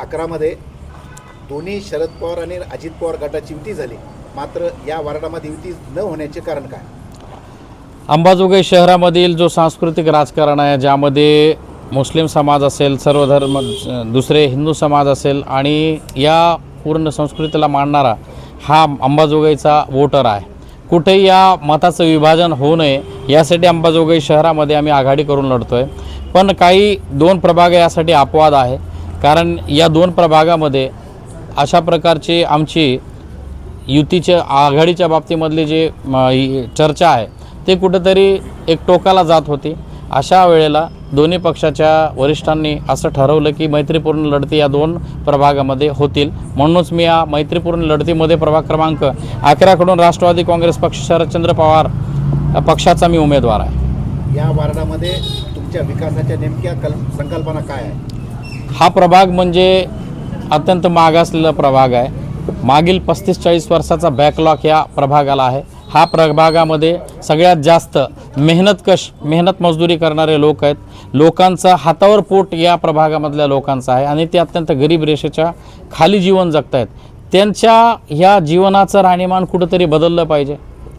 अकरामध्ये दोन्ही शरद पवार आणि अजित पवार गटाची युती झाली. मात्र या वार्डामध्ये युती न होण्याचे कारण काय? अंबाजोगाई शहरामधील जो सांस्कृतिक राजकारण आहे ज्यामध्ये मुस्लिम समाज असेल सर्व धर्म दुसरे हिंदू समाज असेल आणि या पूर्ण संस्कृतीला मानणारा हा अंबाजोगाईचा वोटर आहे. कुठेही या मताचं विभाजन होऊ नये यासाठी अंबाजोगाई शहरामध्ये आम्ही आघाडी करून लढतो आहे पण काही दोन प्रभाग यासाठी अपवाद आहे. कारण या दोन प्रभागामध्ये अशा प्रकारची आमची युतीच्या आघाडीच्या बाबतीमधली जे म, चर्चा आहे ते कुठंतरी एक टोकाला जात होती. अशा वेळेला दोन्ही पक्षाच्या वरिष्ठांनी असं ठरवलं की मैत्रीपूर्ण लढती या दोन प्रभागामध्ये होतील. म्हणूनच मी या मैत्रीपूर्ण लढतीमध्ये प्रभाग क्रमांक अकराकडून राष्ट्रवादी काँग्रेस पक्ष शरदचंद्र पवार पक्षाचा मी उमेदवार आहे. या वार्डामध्ये तुमच्या विकासाच्या नेमक्या कल संकल्पना काय आहे हा प्रभाग म्हणजे अत्यंत मागासलेला प्रभाग आहे. मागील पस्तीस चाळीस वर्षाचा बॅकलॉग या प्रभागाला आहे. हा प्रभागामध्ये सगळ्यात जास्त मेहनतकश मेहनत मजदुरी करणारे लोक आहेत. लोकांचा हातावर पोट या प्रभागामधल्या लोकांचा आहे आणि ते अत्यंत गरीब रेषेच्या खाली जीवन जगत आहेत त्यांच्या ह्या जीवनाचं राहणीमान कुठंतरी बदललं पाहिजे.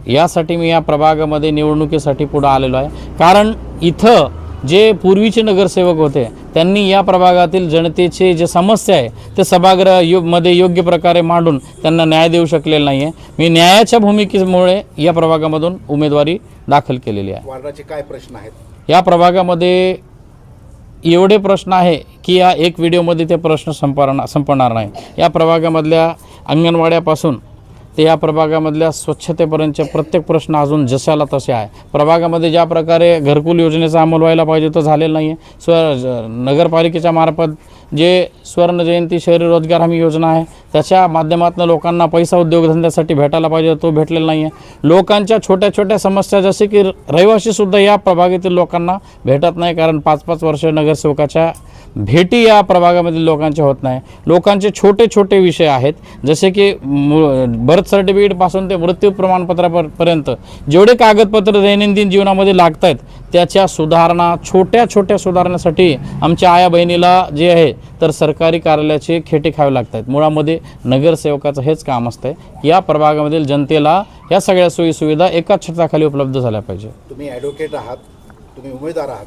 यासाठी मी या प्रभागामध्ये निवडणुकीसाठी पुढं आलेलो आहे. कारण इथं जे पूर्वीचे नगरसेवक होते त्यांनी या प्रभागातील जनतेचे जे समस्या आहे ते सभागृह यो मध्ये योग्य प्रकारे मांडून त्यांना न्याय देऊ शकलेला नाही आहे मी न्यायाच्या भूमिकेमुळे या प्रभागामधून उमेदवारी दाखल केलेली आहे. वार्डाचे काय प्रश्न आहेत? या प्रभागामध्ये एवढे प्रश्न आहे की या एक व्हिडिओमध्ये ते प्रश्न संपणार संपणार नाही. या प्रभागामधल्या अंगणवाड्यापासून ते या प्रभागामधल्या स्वच्छतेपर्यंतचे प्रत्येक प्रश्न अजून जशाला तसे आहे. प्रभागामध्ये ज्या प्रकारे घरकुल योजनेचा अंमल व्हायला पाहिजे तो झालेला नाही आहे स्व नगरपालिकेच्या मार्फत जे स्वर्ण जयंती शहरी रोजगार हमी योजना आहे त्याच्या माध्यमातून लोकांना पैसा उद्योगधंद्यासाठी भेटायला पाहिजे तो भेटलेला नाही आहे लोकांच्या छोट्या छोट्या समस्या जसे की रहिवाशीसुद्धा या प्रभागातील लोकांना भेटत नाही कारण पाच पाच वर्ष नगरसेवकाच्या भेटी या प्रभागामधील लोकांच्या होत नाही. लोकांचे छोटे छोटे विषय आहेत जसे की बर्थ सर्टिफिकेटपासून ते मृत्यू प्रमाणपत्रापर्यंत जेवढे कागदपत्र दैनंदिन जीवनामध्ये लागत आहेत त्याच्या सुधारणा छोट्या छोट्या सुधारण्यासाठी आमच्या आया बहिणीला जे आहे तर सरकारी कार्यालयाचे खेटे खावे लागत आहेत मुळामध्ये नगरसेवकाचं हेच काम असतं या प्रभागामधील जनतेला या सगळ्या सोयीसुविधा एकाच छताखाली उपलब्ध झाल्या पाहिजे. तुम्ही ॲडव्होकेट आहात तुम्ही उमेदवार आहात.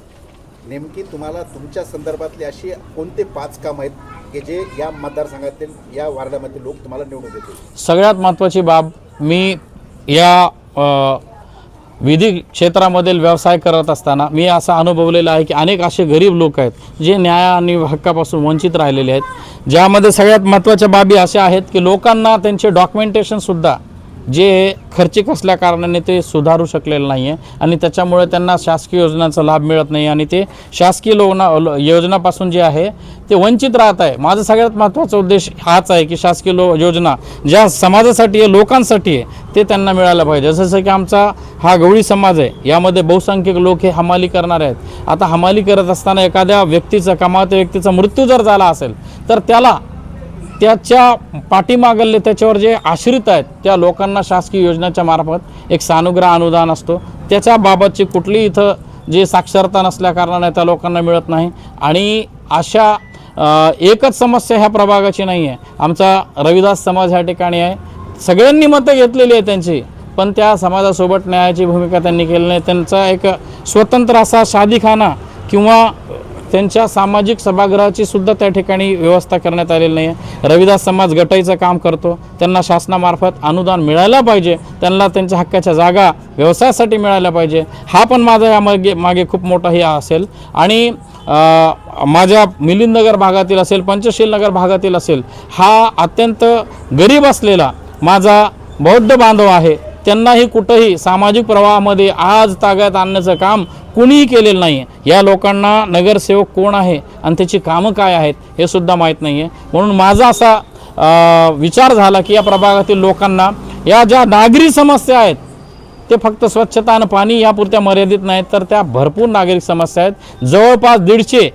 नेमकी तुम्हाला तुमच्या संदर्भातले अशी कोणते पाच काम आहेत की जे या मतदारसंघातील या वार्डामधील लोक तुम्हाला निवडून देतील? सगळ्यात महत्त्वाची बाब मी या विधी क्षेत्रामधील व्यवसाय करत असताना मी असं अनुभवलेलं आहे की अनेक असे गरीब लोक आहेत जे न्याय आणि हक्कापासून वंचित राहिलेले आहेत. ज्यामध्ये सगळ्यात महत्त्वाच्या बाबी अशा आहेत की लोकांना त्यांचे डॉक्युमेंटेशनसुद्धा जे खर्चिक असल्या कारणाने ते सुधारू शकलेलं नाही आहे आणि त्याच्यामुळे त्यांना शासकीय योजनांचा लाभ मिळत नाही आणि ते शासकीय लोना लो- योजनापासून जे आहे ते वंचित राहत आहे. माझा सगळ्यात महत्त्वाचा उद्देश हाच आहे की शासकीय लो योजना ज्या समाजासाठी आहे लोकांसाठी आहे ते त्यांना मिळायला पाहिजे. जसं की आमचा हा गवळी समाज आहे यामध्ये बहुसंख्यक लोक हे हमाली करणारे आहेत. आता हमाली करत असताना एखाद्या व्यक्तीचा कमावत्या व्यक्तीचा मृत्यू जर झाला असेल तर त्याला त्याच्या पाठीमागले त्याच्यावर जे आश्रित आहेत त्या लोकांना शासकीय योजनेच्या मार्फत एक सानुग्रह अनुदान असतो. त्याच्याबाबतची कुठली इथं जे साक्षरता नसल्याकारणाने त्या लोकांना मिळत नाही. आणि अशा एकच समस्या ह्या प्रभागाची नाही आहे आमचा रविदास समाज ह्या ठिकाणी आहे. सगळ्यांनी मतं घेतलेली आहे त्यांची. पण त्या समाजासोबत न्यायाची भूमिका त्यांनी केली नाही. त्यांचा एक स्वतंत्र असा शादीखाना किंवा त्यांच्या सामाजिक सभागृहाची सुद्धा त्या ठिकाणी व्यवस्था करण्यात आलेली नाही आहे रविदास समाज गटाईचं काम करतो. त्यांना शासनामार्फत अनुदान मिळायला पाहिजे. त्यांना त्यांच्या हक्काच्या जागा व्यवसायासाठी मिळायला पाहिजे. हा पण माझा यामागे मागे खूप मोठा हे असेल. आणि माझ्या मिलिंदनगर भागातील असेल पंचशील नगर भागातील असेल हा अत्यंत गरीब असलेला माझा बौद्ध बांधव आहे. त्यांनाही कुठंही सामाजिक प्रवाहामध्ये आज ताग्यात आणण्याचं काम कुणीही केलेलं नाही आहे या लोकांना नगरसेवक कोण आहे आणि त्याची कामं काय आहेत हे सुद्धा माहीत नाही आहे म्हणून माझा असा विचार झाला की या प्रभागातील लोकांना या ज्या नागरी समस्या आहेत ते फक्त स्वच्छता आणि पाणी यापुरत्या मर्यादित नाहीत तर त्या भरपूर नागरिक समस्या आहेत. जवळपास दीडशे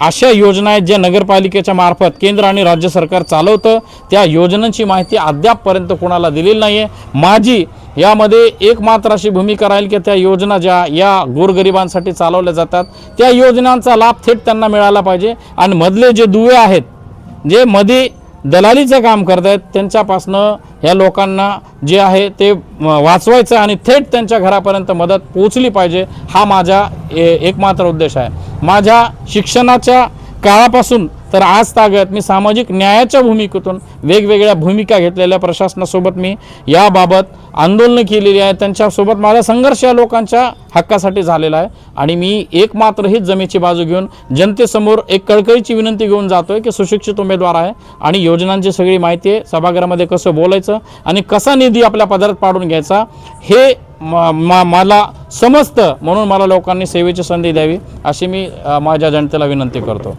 अशा योजना आहेत ज्या नगरपालिकेच्या मार्फत केंद्र आणि राज्य सरकार चालवतं. त्या योजनांची माहिती अद्यापपर्यंत कोणाला दिलेली नाही आहे माझी यामध्ये एक मात्र अशी भूमिका राहील की त्या योजना ज्या या गोरगरिबांसाठी चालवल्या जातात त्या योजनांचा लाभ थेट त्यांना मिळाला पाहिजे. आणि मधले जे दुवे आहेत जे मध्ये दलालीचं काम करत आहेत त्यांच्यापासनं ह्या लोकांना जे आहे ते वाचवायचं आणि थेट त्यांच्या घरापर्यंत मदत पोहोचली पाहिजे हा माझा ए- एकमात्र उद्देश आहे. माझ्या शिक्षणाच्या काळापासून तर आज तागत मी सामाजिक न्यायाच्या भूमिकेतून वेगवेगळ्या भूमिका घेतलेल्या प्रशासनासोबत मी याबाबत आंदोलनं केलेली आहे त्यांच्यासोबत माझा संघर्ष या लोकांच्या हक्कासाठी झालेला आहे. आणि मी एक मात्र हीच जमेची बाजू घेऊन जनतेसमोर एक कळकळीची विनंती घेऊन जातोय की सुशिक्षित उमेदवार आहे आणि योजनांची सगळी माहिती आहे. सभागृहामध्ये कसं बोलायचं आणि कसा निधी आपल्या पदरात पाडून घ्यायचा हे म- मला समजतं. म्हणून मला लोकांनी सेवेची संधी द्यावी अशी मी माझ्या जनतेला विनंती करतो.